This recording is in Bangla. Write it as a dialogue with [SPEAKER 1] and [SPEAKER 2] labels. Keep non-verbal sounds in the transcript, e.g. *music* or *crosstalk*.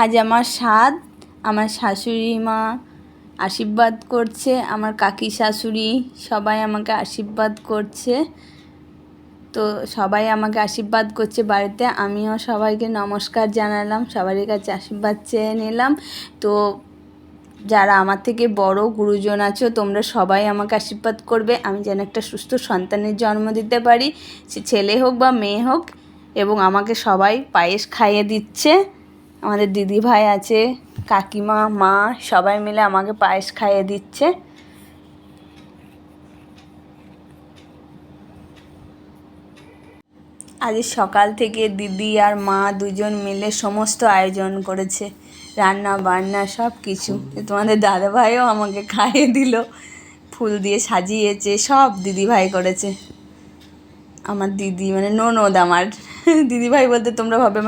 [SPEAKER 1] আজ আমার স্বাদ, আমার শাশুড়ি মা আশীর্বাদ করছে, আমার কাকি শাশুড়ি সবাই আমাকে আশীর্বাদ করছে। তো সবাই আমাকে আশীর্বাদ করছে বাড়িতে, আমিও সবাইকে নমস্কার জানালাম, সবারই কাছে আশীর্বাদ চেয়ে নিলাম। তো যারা আমার থেকে বড় গুরুজন আছো, তোমরা সবাই আমাকে আশীর্বাদ করবে, আমি যেন একটা সুস্থ সন্তানের জন্ম দিতে পারি। সে ছেলে হোক বা মেয়ে হোক, এবং আমাকে সবাই পায়েস খাইয়ে দিচ্ছে। আমাদের দিদি ভাই আছে কাকিমা মা সবাই মিলে আমাকে পায়েস খাইয়ে দিচ্ছে। আজ সকাল থেকে দিদি আর মা দুজন মিলে সমস্ত আয়োজন করেছে রান্না বান্না সব কিছু তোমাদের দাদাভাইও আমাকে খাইয়ে দিল ফুল দিয়ে সাজিয়েছে সব দিদি ভাই করেছে। আমার দিদি মানে ননদ আমার। *laughs* দিদি ভাই বলতে তোমরা ভাবে